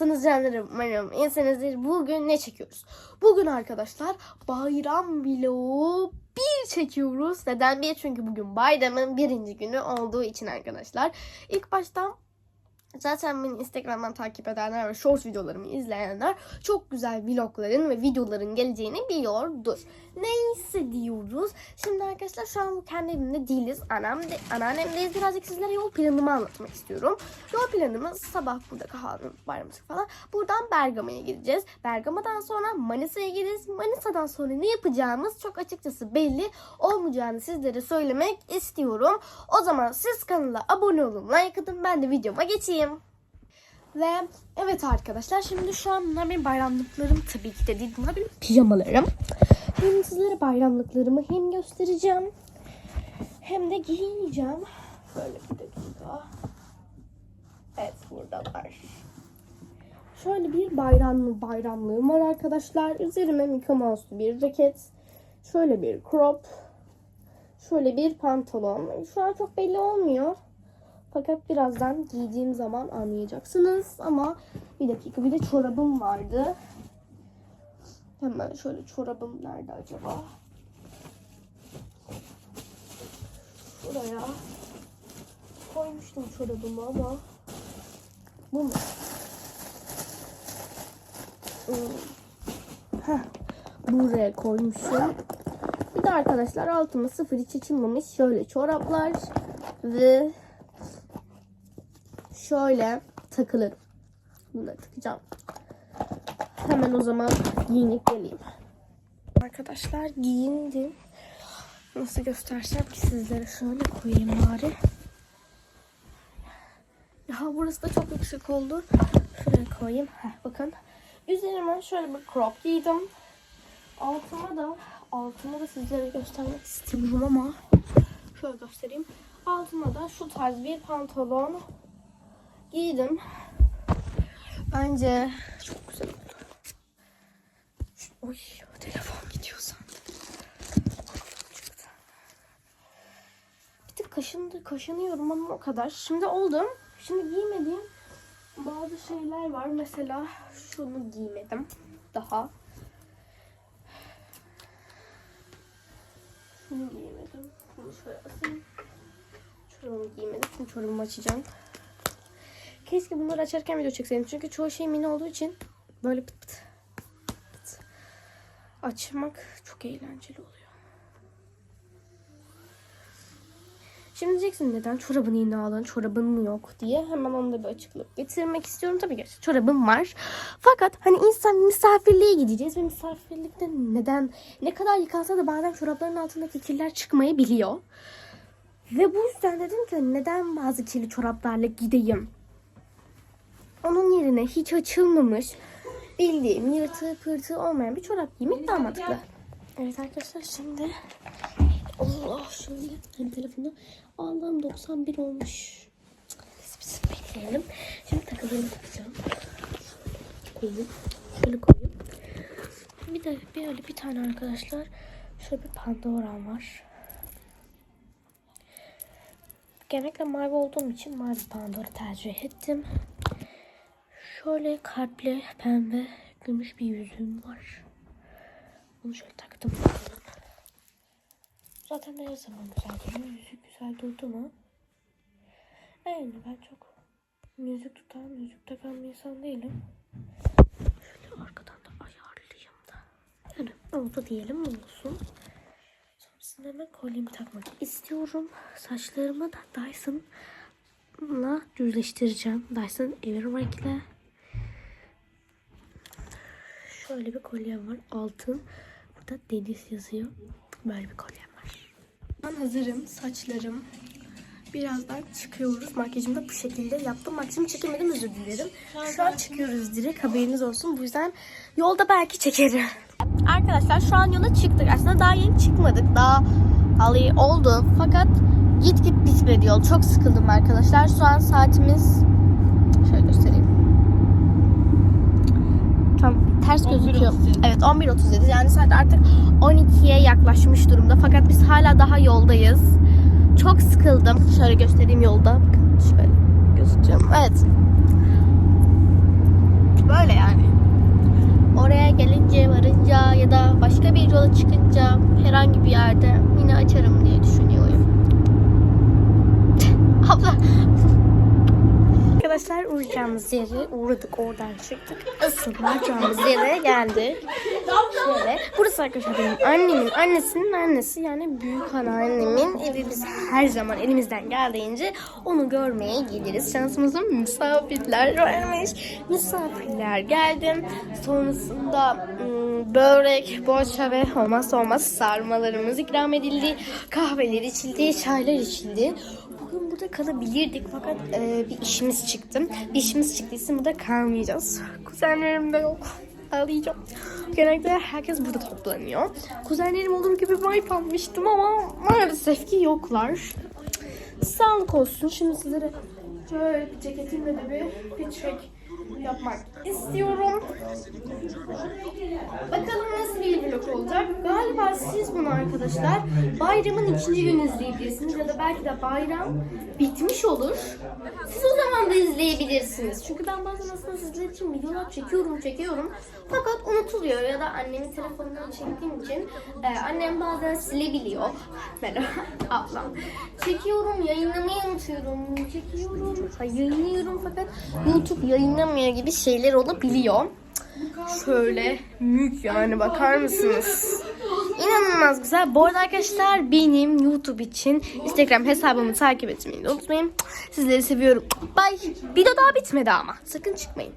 Nasılsınız canlarım? Umarım iyisinizdir. Bugün ne çekiyoruz? Bugün arkadaşlar bayram vlogu bir çekiyoruz. Neden bir? Çünkü bugün bayramın birinci günü olduğu için arkadaşlar. İlk başta Zaten beni Instagram'dan takip edenler ve short videolarımı izleyenler çok güzel vlogların ve videoların geleceğini biliyordur. Neyse diyoruz. Şimdi arkadaşlar şu an kendi evimde değiliz. Annem de, anneannemdeyiz. Birazcık sizlere yol planımı anlatmak istiyorum. Yol planımız sabah burada kahvaltı bayramımız falan. Buradan Bergama'ya gideceğiz. Bergama'dan sonra Manisa'ya gideceğiz. Manisa'dan sonra ne yapacağımız çok açıkçası belli olmayacağını sizlere söylemek istiyorum. O zaman siz kanala abone olun, like atın. Ben de videoma geçeyim. Ve evet arkadaşlar şimdi şu an bunlar benim bayramlıklarım tabii ki de değil. Bunlar benim pijamalarım. Hem sizlere bayramlıklarımı hem göstereceğim. Hem de giyineceğim. Böyle bir dakika. Evet buradalar. Şöyle bir bayramlı bayramlığım var arkadaşlar. Üzerime Mickey Mouse'lu bir ceket. Şöyle bir crop. Şöyle bir pantolon. Şu an çok belli olmuyor. Fakat birazdan giydiğim zaman anlayacaksınız. Ama bir dakika bir de çorabım vardı. Hemen şöyle çorabım nerede acaba? Şuraya koymuştum çorabımı ama bu mu? Hmm. Heh, buraya koymuşum. Bir de arkadaşlar altıma sıfır hiç açılmamış şöyle çoraplar ve şöyle takılırım. Bunları takacağım. Hemen o zaman giyinip geleyim. Arkadaşlar giyindim. Nasıl göstersem ki sizlere şöyle koyayım bari. Ya burası da çok yüksek oldu. Şuraya koyayım. Heh, bakın. Üzerime şöyle bir crop giydim. Altıma da altıma da sizlere göstermek istiyorum ama şöyle göstereyim. Altıma da şu tarz bir pantolon giydim. Bence çok güzel. Oy telefon gidiyor sandım. Bir tık kaşındı, kaşınıyorum ama o kadar. Şimdi oldum. Şimdi giymediğim bazı şeyler var. Mesela şunu giymedim daha. Şunu giymedim. Şunu şöyle asayım. Çorabımı giymedim. Şimdi çorabımı açacağım. Keşke bunları açarken video çekseydim. Çünkü çoğu şey mini olduğu için böyle pıt, pıt açmak çok eğlenceli oluyor. Şimdi diyeceksin neden çorabını yine aldın, çorabın mı yok diye. Hemen onu da bir açıklık getirmek istiyorum. Tabii ki çorabım var. Fakat hani insan misafirliğe gideceğiz ve misafirlikte neden ne kadar yıkansa da bazen çorapların altındaki kirler çıkmayabiliyor. Ve bu yüzden dedim ki neden bazı kirli çoraplarla gideyim? Onun yerine hiç açılmamış bildiğim yırtığı pırtığı olmayan bir çorap giymek daha mantıklı. Evet arkadaşlar şimdi Allah şöyle hem telefonu Allah'ım 91 olmuş. Biz biz bekleyelim. Şimdi takılarımı takacağım. Koyayım. Şöyle koyayım. Bir de bir öyle bir tane arkadaşlar şöyle bir pandoram var. Genellikle mavi olduğum için mavi pandora tercih ettim. Şöyle kalpli, pembe, gümüş bir yüzüğüm var. Bunu şöyle taktım. Zaten her zaman güzel duruyor. Yüzük güzel durdu mu? Yani ben çok müzik tutan, müzik takan bir insan değilim. Şöyle arkadan da ayarlayayım da. Yani oldu diyelim olsun. Sonrasında hemen kolyemi takmak istiyorum. Saçlarımı da Dyson'la düzleştireceğim. Dyson Evermark Şöyle bir kolyem var. Altın. Burada deniz yazıyor. Böyle bir kolyem var. Ben hazırım. Saçlarım. Birazdan çıkıyoruz. Makyajımı da bu şekilde yaptım. Makyajımı çekemedim özür dilerim. Şu an çıkıyoruz direkt haberiniz olsun. Bu yüzden yolda belki çekerim. Arkadaşlar şu an yola çıktık. Aslında daha yeni çıkmadık. Daha alayı oldu. Fakat git git bitmedi yol. Çok sıkıldım arkadaşlar. Şu an saatimiz şöyle göstereyim. Ters gözüküyor. Evet 11.37 yani saat artık 12'ye yaklaşmış durumda. Fakat biz hala daha yoldayız. Çok sıkıldım. Şöyle göstereyim yolda. Bakın şöyle göstereceğim. Evet. Böyle yani. Oraya gelince, varınca ya da başka bir yola çıkınca herhangi bir yerde yine açarım diye düşünüyorum. Abla. Arkadaşlar uğrayacağımız yere uğradık oradan çıktık. Asıl uğrayacağımız yere geldik. Şöyle. Burası arkadaşlar benim annemin annesinin annesi yani büyük anneannemin evi biz her zaman elimizden geldiğince onu görmeye geliriz. Şansımıza misafirler varmış. Misafirler geldim. Sonrasında ım, börek, boğaça ve olmazsa olmaz sarmalarımız ikram edildi. Kahveler içildi, çaylar içildi. Bugün burada kalabilirdik fakat e, bir işimiz çıktı. Bir işimiz çıktıysa burada kalmayacağız. Kuzenlerim de yok. Ağlayacağım. Genellikle herkes burada toplanıyor. Kuzenlerim olur gibi vibe almıştım ama maalesef ki yoklar. Sağlık olsun. Şimdi sizlere şöyle bir ceketimle de bir pitchback yapmak istiyorum. Bakalım nasıl bir vlog olacak. Galiba siz bunu arkadaşlar bayramın ikinci günü izleyebilirsiniz ya da belki de bayram bitmiş olur. Siz o zaman da izleyebilirsiniz. Çünkü ben bazen aslında sizler için videolar çekiyorum çekiyorum. Fakat unutuluyor ya da annemin telefonundan çektiğim için e, annem bazen silebiliyor. Merhaba ablam. Çekiyorum yayınlamayı unutuyorum. Çekiyorum yayınlıyorum fakat YouTube yayınlamıyor gibi şeyler olabiliyor. Şöyle mük yani bakar mısınız? İnanılmaz güzel. Bu arada arkadaşlar benim YouTube için Instagram hesabımı takip etmeyi unutmayın. Sizleri seviyorum. Bye. Video daha bitmedi ama. Sakın çıkmayın.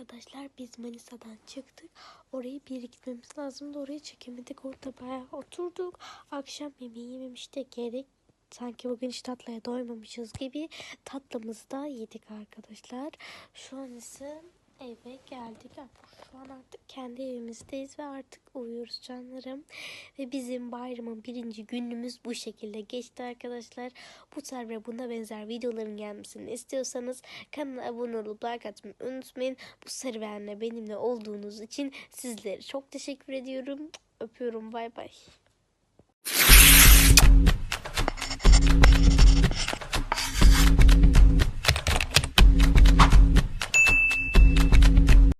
Arkadaşlar biz Manisa'dan çıktık. Oraya bir yere gitmemiz lazımdı. Oraya çekemedik. Orada bayağı oturduk. Akşam yemeği yememiş de gerek. Sanki bugün hiç tatlıya doymamışız gibi tatlımızı da yedik arkadaşlar. Şu an ise eve geldik. Şu an artık kendi evimizdeyiz ve artık uyuyoruz canlarım. Ve bizim bayramın birinci günümüz bu şekilde geçti arkadaşlar. Bu tarz ve buna benzer videoların gelmesini istiyorsanız kanala abone olup like atmayı unutmayın. Bu serüvenle benimle olduğunuz için sizlere çok teşekkür ediyorum. Öpüyorum bay bay.